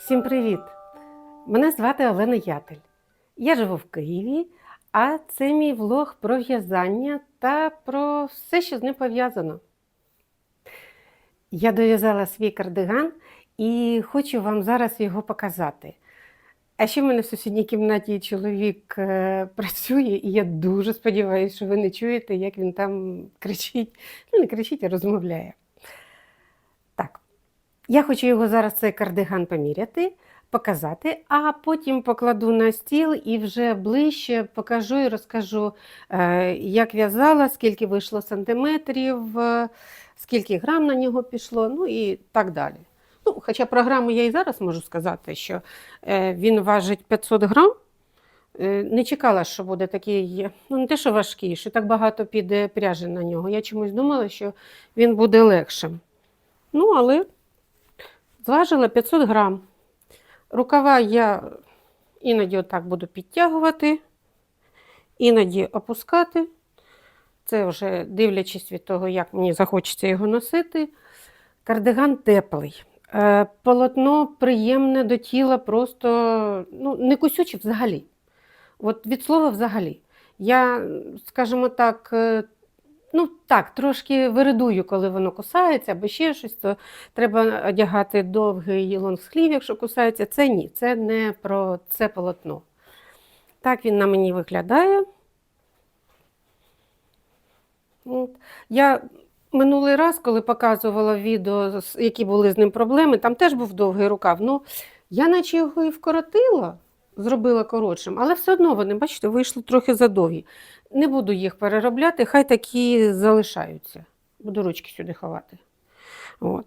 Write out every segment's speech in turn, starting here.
Всім привіт! Мене звати Олена Ятель. Я живу в Києві, а це мій влог про в'язання та про все, що з ним пов'язано. Я дов'язала свій кардиган і хочу вам зараз його показати. А ще в мене в сусідній кімнаті чоловік е, працює, і я дуже сподіваюся, що ви не чуєте, як він там кричить. Ну, не кричить, а розмовляє. Я хочу його зараз цей кардиган поміряти, показати, а потім покладу на стіл і вже ближче покажу і розкажу, е, як в'язала, скільки вийшло сантиметрів, е, скільки грам на нього пішло, ну і так далі. Ну, хоча програму я і зараз можу сказати, що е, він важить 500 грам. Не чекала, що буде такий, ну не те, що важкий, що так багато піде пряжі на нього. Я чомусь думала, що він буде легшим. Ну, але зважила 500 грам. Рукава я іноді отак буду підтягувати, іноді опускати. Це вже дивлячись від того, як мені захочеться його носити. Кардиган теплий. Е, Полотно приємне до тіла, просто ну, не кусюче взагалі. От від слова взагалі. Я, скажімо так, е, ну так, трошки виридую, коли воно кусається, або ще щось, то треба одягати довгий лонгслів, якщо кусається. Це ні, це не про це полотно. Так він на мені виглядає. Я минулий раз, коли показувала відео, які були з ним проблеми, там теж був довгий рукав. Ну, я наче його і вкоротила, зробила коротшим, але все одно вони, бачите, вийшли трохи задовгі. Не буду їх переробляти, хай такі залишаються. Буду ручки сюди ховати. От.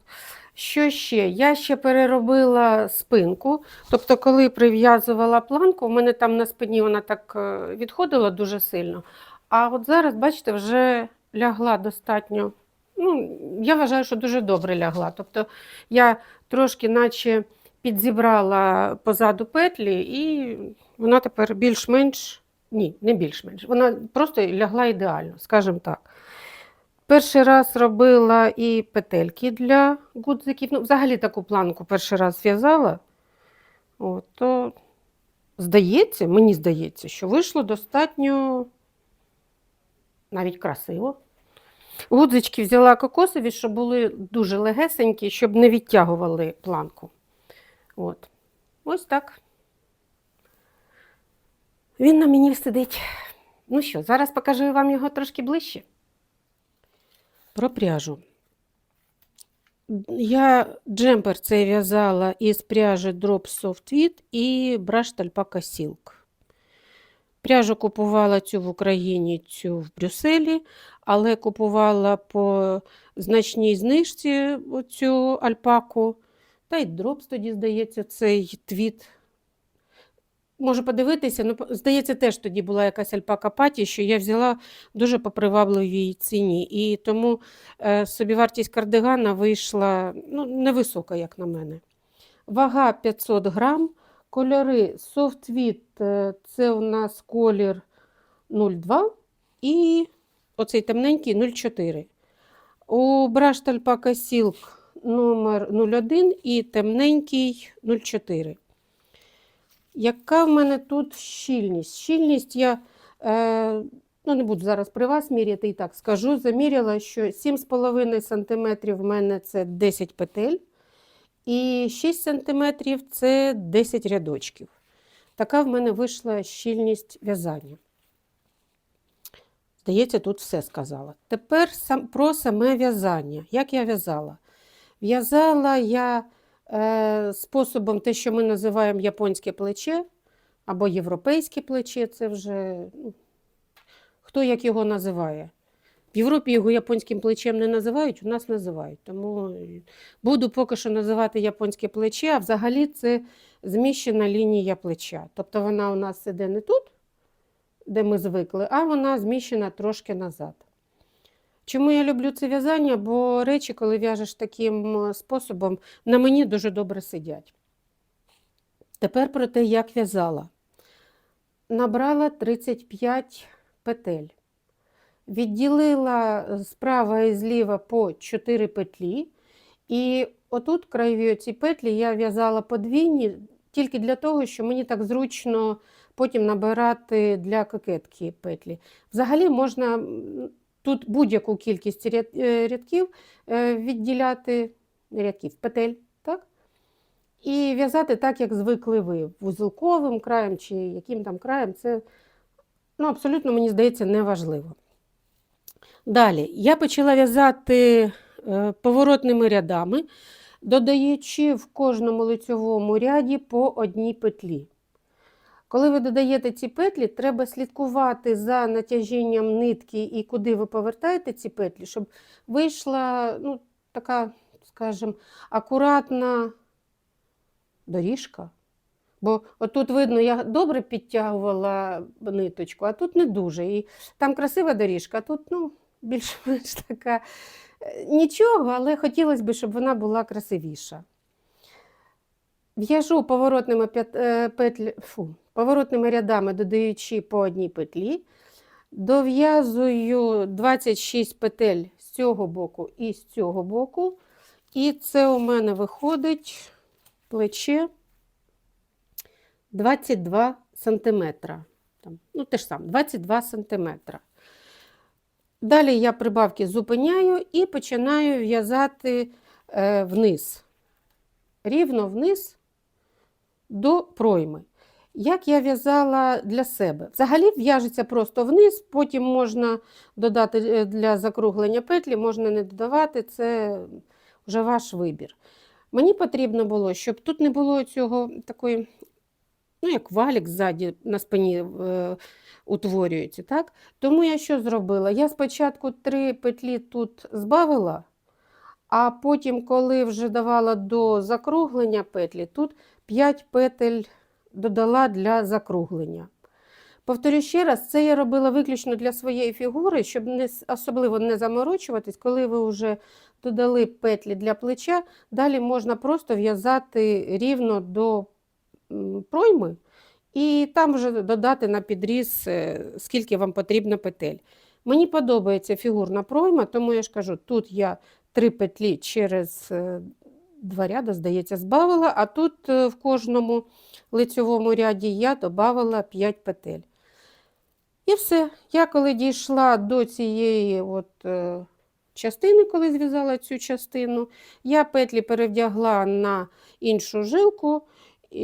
Що ще? Я ще переробила спинку. Тобто, коли прив'язувала планку, у мене там на спині вона так е, відходила дуже сильно. А от зараз, бачите, вже лягла достатньо. Ну, я вважаю, що дуже добре лягла. Тобто я трошки, наче підзібрала позаду петлі, і вона тепер більш-менш, ні, не більш-менш, вона просто лягла ідеально, скажімо так. Перший раз робила і петельки для гудзиків. Ну, взагалі таку планку перший раз в'язала. То здається, мені здається, що вийшло достатньо навіть красиво. Гудзички взяла кокосові, щоб були дуже легесенькі, щоб не відтягували планку. От. Ось так. Він на мені сидить. Ну що, зараз покажу вам його трошки ближче. Про пряжу. Я джемпер цей в'язала із пряжі Drop Soft Tweed і Brush Alpaca Silk. Пряжу купувала цю в Україні, цю в Брюсселі, але купувала по значній знижці цю альпаку. Та й дропс тоді, здається, цей твіт. Можу подивитися, ну, здається, теж тоді була якась альпака паті, що я взяла дуже по привабливій ціні. І тому е, собівартість кардигана вийшла ну, невисока, як на мене. Вага 500 грам. Кольори Soft Wheat – це у нас колір 02 і оцей темненький 04. У Brush Alpaca Silk номер 01 і темненький 04. Яка в мене тут щільність? Щільність я е, ну, не буду зараз при вас міряти, і так скажу. Заміряла, що 7,5 см в мене це 10 петель. І 6 см це 10 рядочків. Така в мене вийшла щільність в'язання. Здається, тут все сказала. Тепер сам, про саме в'язання. Як я в'язала? В'язала я е, способом те, що ми називаємо японське плече або європейське плече. Це вже ну, хто як його називає. В Європі його японським плечем не називають, у нас називають. Тому буду поки що називати японське плече, а взагалі це зміщена лінія плеча. Тобто вона у нас іде не тут, де ми звикли, а вона зміщена трошки назад. Чому я люблю це в'язання? Бо речі, коли в'яжеш таким е, способом, на мені дуже добре сидять. Тепер про те, як в'язала. Набрала 35 петель. Відділила справа і зліва по 4 петлі І отут краєві ці петлі я в'язала подвійні тільки для того, що мені так зручно потім набирати для кокетки петлі. Взагалі можна тут будь-яку кількість е, рядків е, відділяти рядків, петель, так? І в'язати так, як звикли ви, вузелковим краєм чи яким там краєм, це ну, абсолютно, мені здається, неважливо. Далі я почала в'язати е, поворотними рядами, додаючи в кожному лицьовому ряді по одній петлі. Коли ви додаєте ці петлі, треба слідкувати за натяжінням нитки і куди ви повертаєте ці петлі, щоб вийшла ну, така, скажімо, акуратна доріжка. Бо отут видно, я добре підтягувала ниточку, а тут не дуже. І там красива доріжка, а тут ну, більш-менш така е, нічого, але хотілося б, щоб вона була красивіша. В'яжу поворотними, п'ят- е, петлі, поворотними рядами, додаючи по одній петлі. Дов'язую 26 петель з цього боку і з цього боку. І це у мене виходить плече 22 сантиметра. Там, ну, те ж саме, 22 сантиметра. Далі я прибавки зупиняю і починаю в'язати е, вниз. Рівно вниз до пройми. Як я в'язала для себе? Взагалі в'яжеться просто вниз, потім можна додати е, для закруглення петлі, можна не додавати, це вже ваш вибір. Мені потрібно було, щоб тут не було цього такої, ну, як валік ззаді на спині е, утворюється. Так? Тому я що зробила? Я спочатку три петлі тут збавила, а потім, коли вже давала до закруглення петлі, тут 5 петель додала для закруглення. Повторю ще раз, це я робила виключно для своєї фігури, щоб не, особливо не заморочуватись, коли ви вже додали петлі для плеча, далі можна просто в'язати рівно до пройми і там вже додати на підріз, е, скільки вам потрібно петель. Мені подобається фігурна пройма, тому я ж кажу, тут я три петлі через е, два ряди, здається, збавила, а тут е, в кожному лицьовому ряді я додавала 5 петель. І все. Я коли дійшла до цієї от, е, частини, коли зв'язала цю частину, я петлі перевдягла на іншу жилку,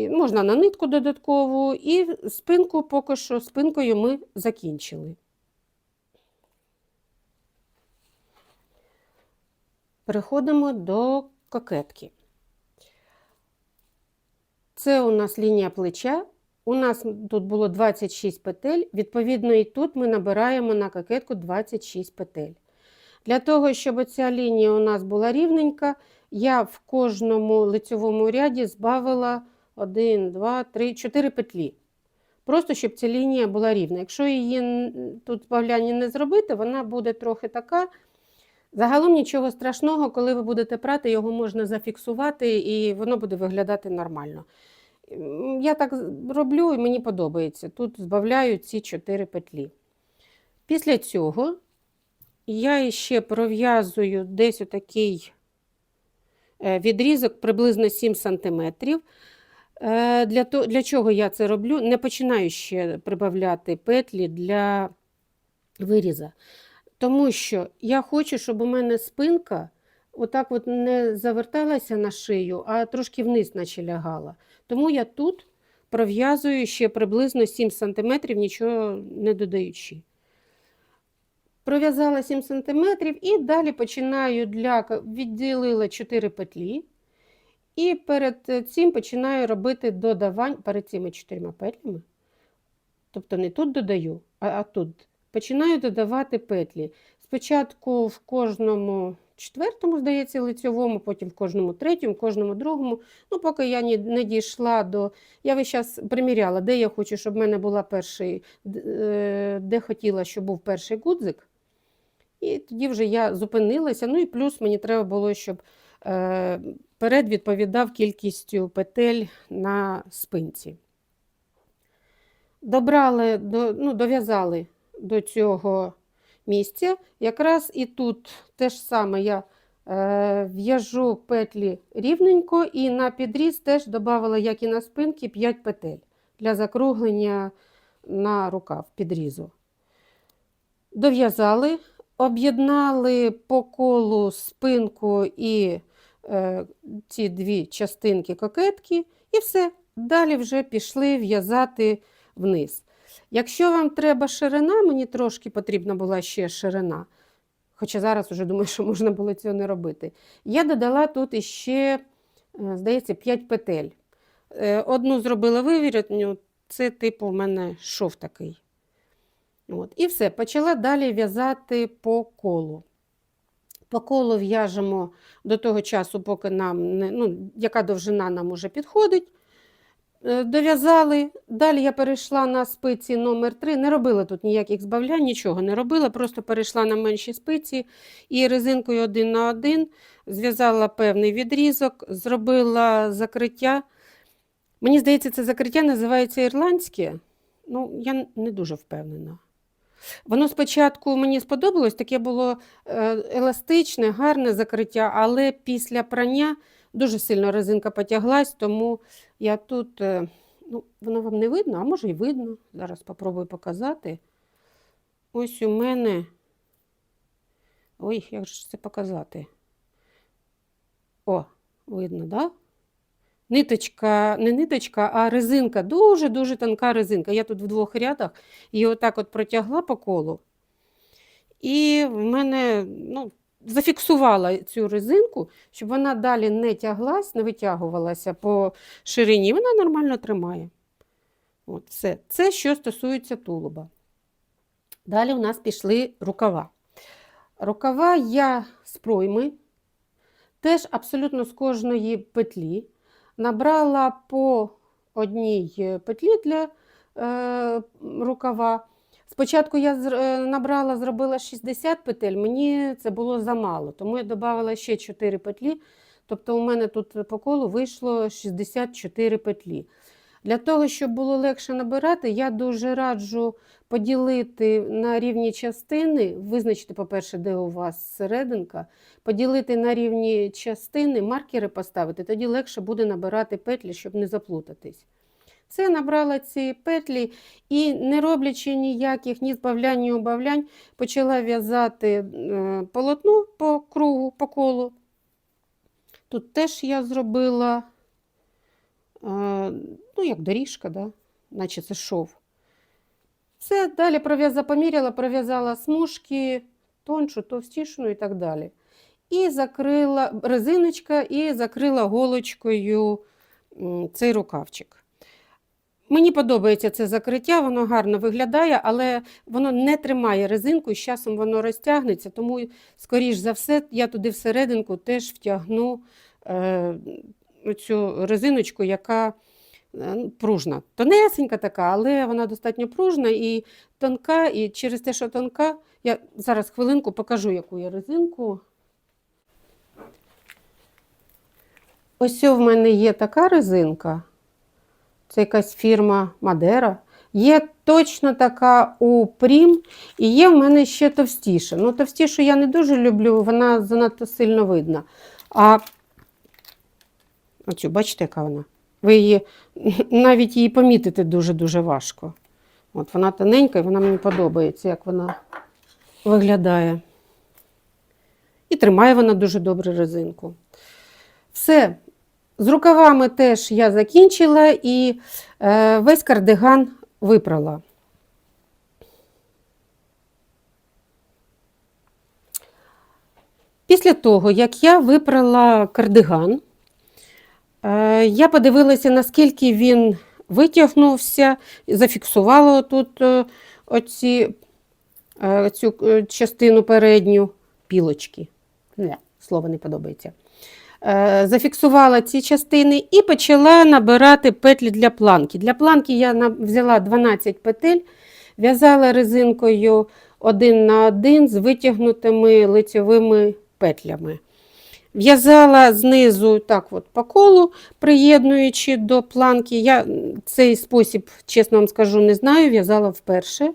можна на нитку додаткову, і спинку поки що спинкою ми закінчили. Переходимо до кокетки. Це у нас лінія плеча. У нас тут було 26 петель, відповідно, і тут ми набираємо на кокетку 26 петель. Для того, щоб ця лінія у нас була рівненька, я в кожному лицьовому ряді збавила 1, 2, 3, 4 петлі. Просто щоб ця лінія була рівна. Якщо її тут збавляння не зробити, вона буде трохи така. Загалом нічого страшного, коли ви будете прати, його можна зафіксувати і воно буде виглядати нормально. Я так роблю і мені подобається. Тут збавляю ці 4 петлі. Після цього я ще пров'язую десь отакий е, відрізок приблизно 7 см. Для, то- для чого я це роблю? Не починаю ще прибавляти петлі для виріза. Тому що я хочу, щоб у мене спинка отак от не заверталася на шию, а трошки вниз наче лягала. Тому я тут пров'язую ще приблизно 7 см, нічого не додаючи. Пров'язала 7 см і далі починаю для відділила 4 петлі. І перед цим починаю робити додавання перед цими чотирма петлями. Тобто не тут додаю, а, а тут. Починаю додавати петлі. Спочатку в кожному четвертому, здається, лицьовому, потім в кожному третьому, в кожному другому. Ну, поки я не дійшла до. Я весь час приміряла, де я хочу, щоб в мене була перший, е, де хотіла, щоб був перший гудзик. І тоді вже я зупинилася. Ну і плюс мені треба було, щоб е, перед відповідав кількістю петель на спинці. Добрали, до, ну, дов'язали до цього місця. Якраз і тут те ж саме я Е, В'яжу петлі рівненько і на підріз теж додавала, як і на спинки, 5 петель для закруглення на рукав підрізу. Дов'язали, об'єднали по колу спинку і е, ці дві частинки кокетки, і все. Далі вже пішли в'язати вниз. Якщо вам треба ширина, мені трошки потрібна була ще ширина. Хоча зараз вже думаю, що можна було цього не робити. Я додала тут іще, е, здається, 5 петель. Е, Одну зробила вивіротню, це типу у мене шов такий. От. І все, почала далі в'язати по колу. По колу в'яжемо до того часу, поки нам не, ну, яка довжина нам уже підходить. Е, Дов'язали. Далі я перейшла на спиці номер 3 Не робила тут ніяких збавлянь, нічого не робила, просто перейшла на менші спиці і резинкою один на один зв'язала певний відрізок, зробила закриття. Мені здається, це закриття називається ірландське. Ну, я не дуже впевнена. Воно спочатку мені сподобалось, таке було е, еластичне, гарне закриття, але після прання дуже сильно резинка потяглась, тому я тут, е, ну, воно вам не видно, а може і видно. Зараз спробую показати. Ось у мене. Ой, як же це показати? О, видно? Да? Ниточка, не ниточка, а резинка, дуже-дуже тонка резинка. Я тут в двох рядах її отак от протягла по колу. І в мене ну, зафіксувала цю резинку, щоб вона далі не тяглась, не витягувалася по ширині. Вона нормально тримає. От, все. Це що стосується тулуба. Далі у нас пішли рукава. Рукава я з пройми, теж абсолютно з кожної петлі. Набрала по одній петлі для е, рукава. Спочатку я е, набрала, зробила 60 петель, мені це було замало, тому я додала ще 4 петлі. Тобто у мене тут по колу вийшло 64 петлі. Для того, щоб було легше набирати, я дуже раджу поділити на рівні частини, визначити, по-перше, де у вас серединка, поділити на рівні частини, маркери поставити, тоді легше буде набирати петлі, щоб не заплутатись. Все, набрала ці петлі і, не роблячи ніяких ні збавлянь, ні убавлянь, почала в'язати е, полотно по кругу, по колу. Тут теж я зробила, е, ну, як доріжка, да? наче це шов. Все, далі пров'язала, поміряла, пров'язала смужки, тоншу, товстішну і так далі. І закрила резиночка, і закрила голочкою цей рукавчик. Мені подобається це закриття, воно гарно виглядає, але воно не тримає резинку, з часом воно розтягнеться, тому, скоріш за все, я туди всерединку теж втягну е, цю резиночку, яка е, пружна. Тонесенька така, але вона достатньо пружна і тонка, і через те, що тонка, я зараз хвилинку покажу, яку я резинку. Ось в мене є така резинка. Це якась фірма Мадера. Є точно така у Прім, і є в мене ще товстіша. Ну, товстішу я не дуже люблю, вона занадто сильно видна. А оцю, бачите, яка вона? Ви її навіть її помітити дуже-дуже важко. От вона тоненька і вона мені подобається, як вона виглядає. І тримає вона дуже добре резинку. Все, з рукавами теж я закінчила і е, весь кардиган випрала. Після того, як я випрала кардиган, е, я подивилася, наскільки він витягнувся, зафіксувала тут е, оці, цю частину передню пілочки. Не, слово не подобається. Е, Зафіксувала ці частини і почала набирати петлі для планки. Для планки я взяла 12 петель, в'язала резинкою один на один з витягнутими лицьовими петлями. В'язала знизу так от по колу, приєднуючи до планки. Я цей спосіб, чесно вам скажу, не знаю, в'язала вперше.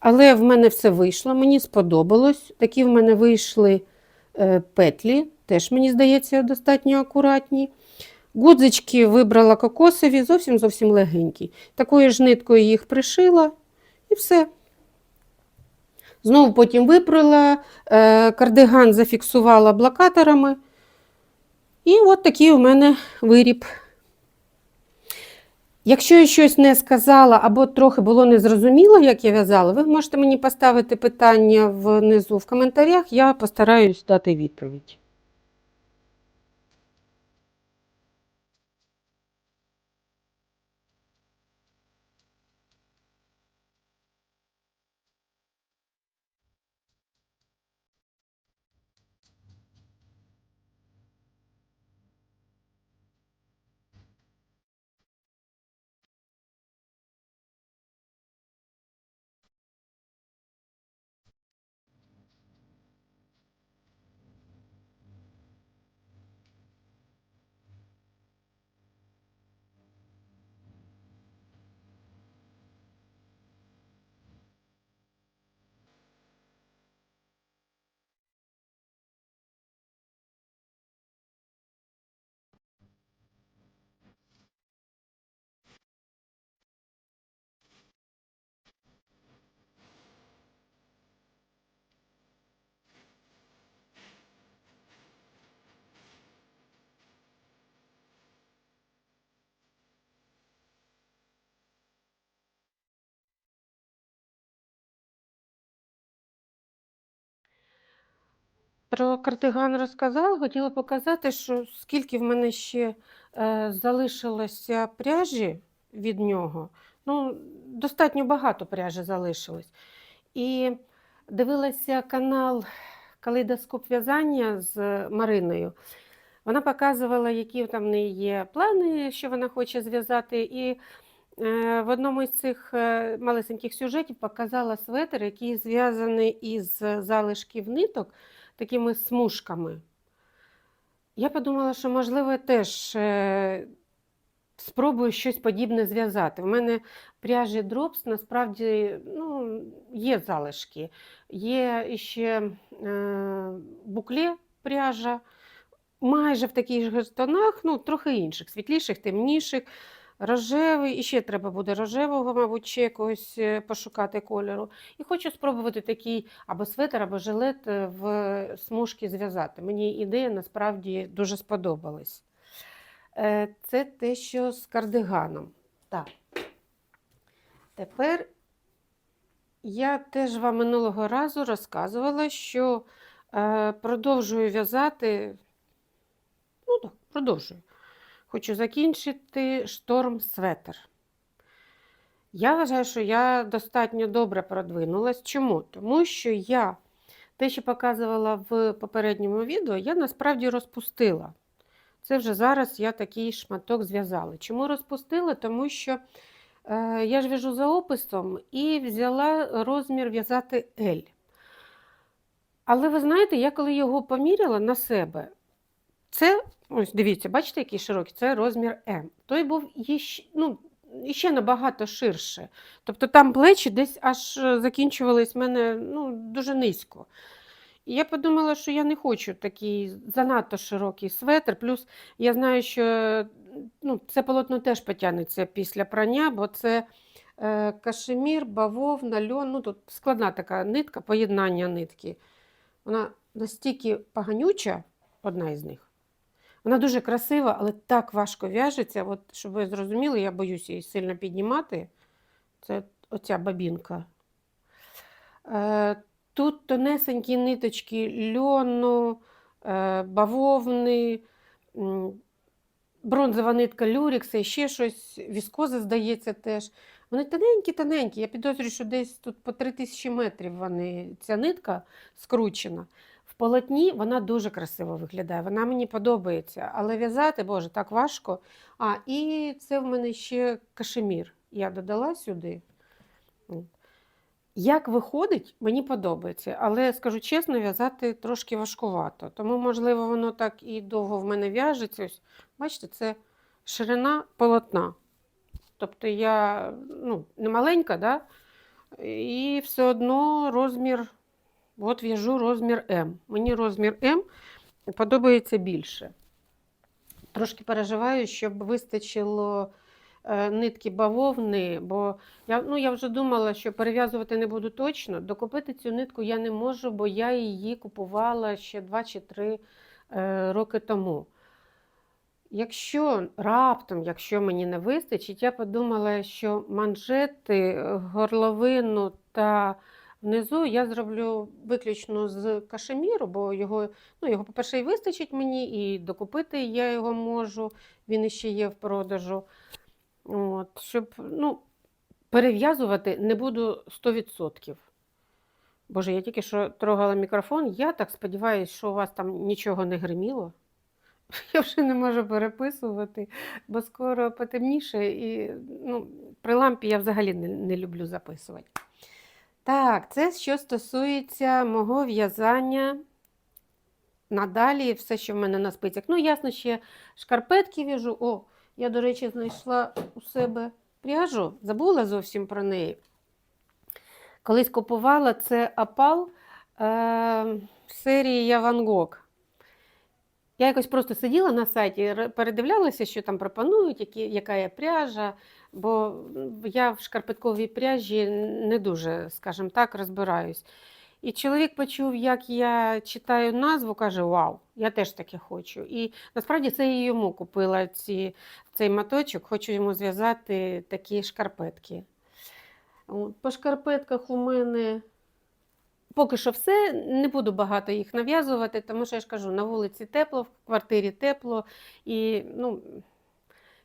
Але в мене все вийшло, мені сподобалось. Такі в мене вийшли Е, Петлі теж, мені здається, достатньо акуратні. Гудзички вибрала кокосові, зовсім зовсім легенькі. Такою ж ниткою їх пришила і все. Знову потім випрала, е, кардиган зафіксувала блокаторами. І от такий у мене виріб. Якщо я щось не сказала або трохи було незрозуміло, як я в'язала, ви можете мені поставити питання внизу в коментарях, я постараюсь дати відповідь. Про кардиган розказала, хотіла показати, що скільки в мене ще е, залишилося пряжі від нього. Ну, достатньо багато пряжі залишилось. І дивилася канал Калейдоскоп в'язання з Мариною. Вона показувала, які там в неї є плани, що вона хоче зв'язати. І е, в одному із цих е, малесеньких сюжетів показала светр, який зв'язаний із залишків ниток такими смужками. Я подумала, що, можливо, теж е, спробую щось подібне зв'язати. У мене пряжі Drops насправді ну, є залишки. Є ще е, букле пряжа, майже в таких ж тонах, ну, трохи інших, світліших, темніших. Рожевий, і ще треба буде рожевого, мабуть, ще якогось е, пошукати кольору. І хочу спробувати такий або светр, або жилет е, в смужки зв'язати. Мені ідея насправді дуже сподобалась. Е, Це те, що з кардиганом. Так. Тепер я теж вам минулого разу розказувала, що продовжую в'язати. Ну так, продовжую. Хочу закінчити шторм светр. Я вважаю, що я достатньо добре продвинулась. Чому? Тому що я те, що показувала в попередньому відео, я насправді розпустила. Це вже зараз я такий шматок зв'язала. Чому розпустила? Тому що е, я ж в'яжу за описом і взяла розмір в'язати L. Але ви знаєте, я коли його поміряла на себе, це, ось дивіться, бачите, який широкий, це розмір М. Той був іще, ну, іще набагато ширше. Тобто там плечі десь аж е, закінчувались в мене ну, дуже низько. І я подумала, що я не хочу такий занадто широкий светр. Плюс я знаю, що ну, це полотно теж потягнеться після прання, бо це е, кашемір, бавовна, льон. Ну, тут складна така нитка, поєднання нитки. Вона настільки поганюча, одна із них. Вона дуже красива, але так важко в'яжеться. От, щоб ви зрозуміли, я боюся її сильно піднімати. Це оця бабінка. Е, Тут тонесенькі ниточки льону, е, бавовни, бронзова нитка люрікса і ще щось, віскоза, здається, теж. Вони тоненькі-тоненькі. Я підозрюю, що десь тут по 3000 метрів вони, ця нитка скручена. Полотні вона дуже красиво виглядає, вона мені подобається. Але в'язати, боже, так важко. А, і це в мене ще кашемір. Я додала сюди. Як виходить, мені подобається, але скажу чесно, в'язати трошки важкувато. Тому, можливо, воно так і довго в мене в'яжеться. Бачите, це ширина полотна. Тобто я ну, не маленька, да? і все одно розмір От в'яжу розмір М. Мені розмір М подобається більше. Трошки переживаю, щоб вистачило е, нитки бавовни, бо я, ну, я вже думала, що перев'язувати не буду точно. Докупити цю нитку я не можу, бо я її купувала ще 2 чи 3 е, роки тому. Якщо раптом, якщо мені не вистачить, я подумала, що манжети, горловину та внизу я зроблю виключно з кашеміру, бо його, ну, його, по-перше, і вистачить мені, і докупити я його можу, він іще є в продажу. От, щоб, ну, перев'язувати не буду 100%. Боже, я тільки що трогала мікрофон. Я так сподіваюся, що у вас там нічого не гриміло. Я вже не можу переписувати, бо скоро потемніше, і ну, при лампі я взагалі не, не люблю записувати. Так, це що стосується мого в'язання. Надалі все, що в мене на спицях. Ну, ясно, ще шкарпетки в'яжу. О, я, до речі, знайшла у себе пряжу, забула зовсім про неї. Колись купувала це опал е, серії Ван Гог. Я якось просто сиділа на сайті, передивлялася, що там пропонують, які, яка є пряжа, бо я в шкарпетковій пряжі не дуже, скажімо так, розбираюсь. І чоловік почув, як я читаю назву, каже: Вау, я теж таке хочу. І насправді це я йому купила ці, цей моточок, хочу йому зв'язати такі шкарпетки. По шкарпетках у мене поки що все. Не буду багато їх нав'язувати, тому що я ж кажу, на вулиці тепло, в квартирі тепло. І ну,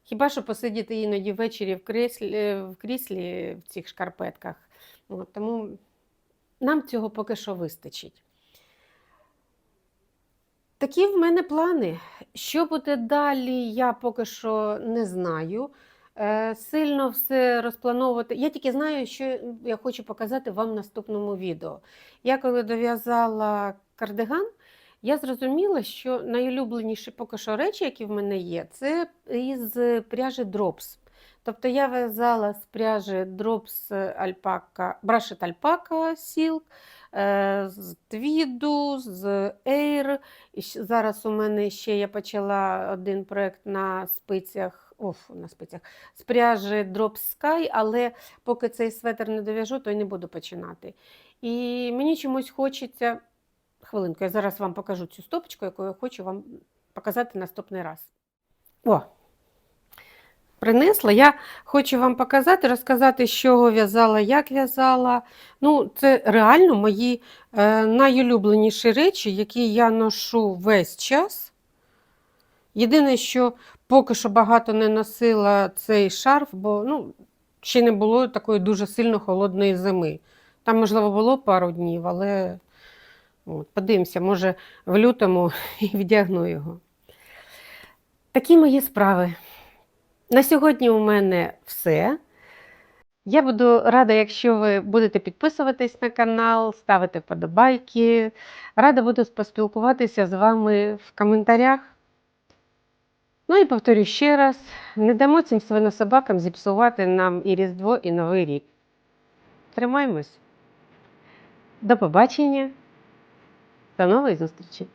хіба що посидіти іноді ввечері в кріслі, в кріслі в цих шкарпетках. От, тому нам цього поки що вистачить. Такі в мене плани. Що буде далі, я поки що не знаю. Е, Сильно все розплановувати. Я тільки знаю, що я хочу показати вам в наступному відео. Я коли дов'язала кардиган, я зрозуміла, що найулюбленіші поки що речі, які в мене є, це із пряжі Drops. Тобто я в'язала з пряжі Drops альпака, брашет альпака Silk, е, з твіду, з Air. І зараз у мене ще я почала один проєкт на спицях, оф, на спицях, з пряжі Drops Sky, але поки цей светр не дов'яжу, то й не буду починати. І мені чомусь хочеться. Хвилинку, я зараз вам покажу цю стопочку, яку я хочу вам показати наступний раз. О! Принесла. Я хочу вам показати, розказати, з чого в'язала, як в'язала. Ну, це реально мої е, найулюбленіші речі, які я ношу весь час. Єдине, що поки що багато не носила цей шарф, бо ну, ще не було такої дуже сильно холодної зими. Там, можливо, було пару днів, але от, подивимося, може, в лютому і вдягну його. Такі мої справи. На сьогодні у мене все. Я буду рада, якщо ви будете підписуватись на канал, ставити вподобайки. Рада буду поспілкуватися з вами в коментарях. Ну і повторю ще раз: не дамо цим свинособакам зіпсувати нам і Різдво, і Новий рік. Тримаймось. До побачення. До нової зустрічі!